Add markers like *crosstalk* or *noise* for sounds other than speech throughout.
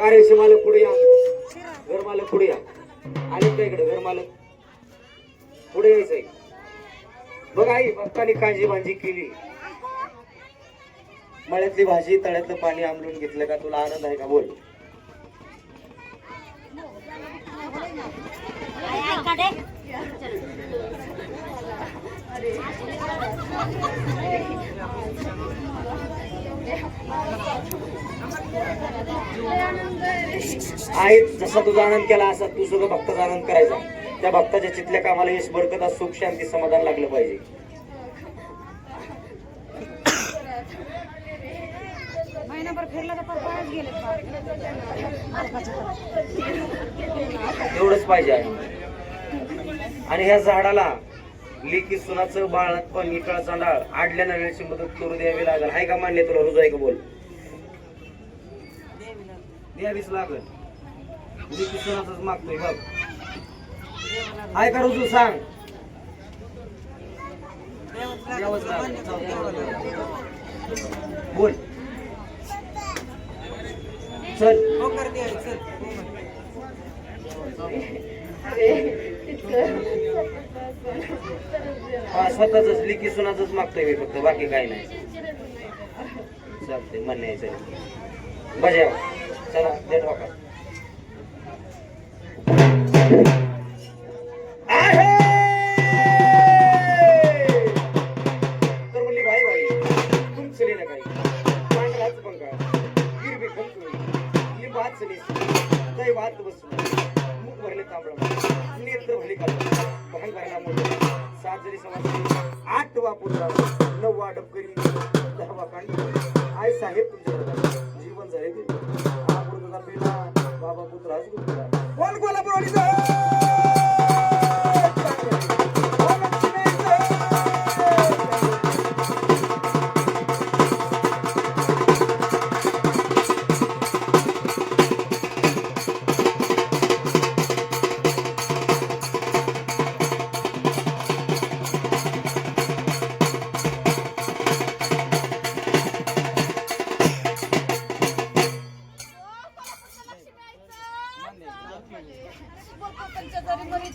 अरे मालक पुढे या? घर मालक पुढे या? आले का इकडे घर मालक? पुढे यायचंय? बघ आई भक्तानी काळजी भांजी केली. मळ्यातली भाजी तळ्यातलं पाणी आंबलून घेतलं का? तुला आनंद आहे का? बोल. आई जसा तुझा आनंद केला असा तू सुद्धा भक्ताचा आनंद करायचा. त्या भक्ताच्या चितल्या कामाला यश बरकत सुख शांती समाधान लागलं पाहिजे. एवढंच पाहिजे आहे. आणि ह्या झाडाला लिकी सुनाचं बाळात पण इकळ चांडाळ आडल्या नव्याची मदत करू द्यावी लागल. हाय का मान्य तुला रुजू आहे का बोल? द्यावीच लागल. लिकी सुनाच मागतोय बघ. हाय का रुजू सांग. बोल. चल. हा *laughs* स्वतःच लिखी सुनाच मागतोय मी फक्त बाकी काही नाही. चालते मन बजाव. चला देत वाका বাড়ি কারিগরির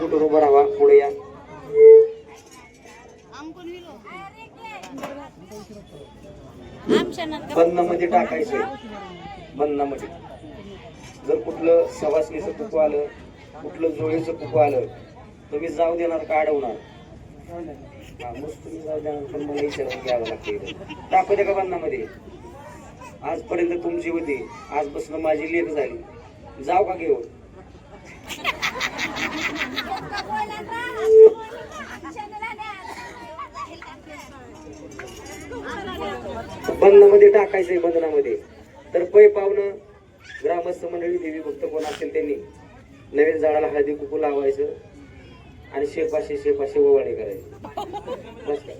कुठून उभा राहा पुढे या. बंधनामध्ये टाकायचे बंधनामध्ये जर कुठलं सवासणीचं कुकू आलं कुठलं जोडीचं कुकू आलं तुम्ही जाऊ देणार का अडवणार? मग तुम्ही जाऊ देणार पण मला विचारून घ्यावं लागतं टाकू द्या का बंदामध्ये आजपर्यंत तुमची होती. आजपासून माझी लेख झाली. जाऊ का घेऊन? बंधनामध्ये टाकायचंय बंधनामध्ये. तर पै पावणं ग्रामस्थ मंडळी देवी भक्त कोण असेल त्यांनी नवीन झाडाला हळदी कुकू लावायचं आणि शेपाशे शेपाशे ओवाळे करायचे. नमस्कार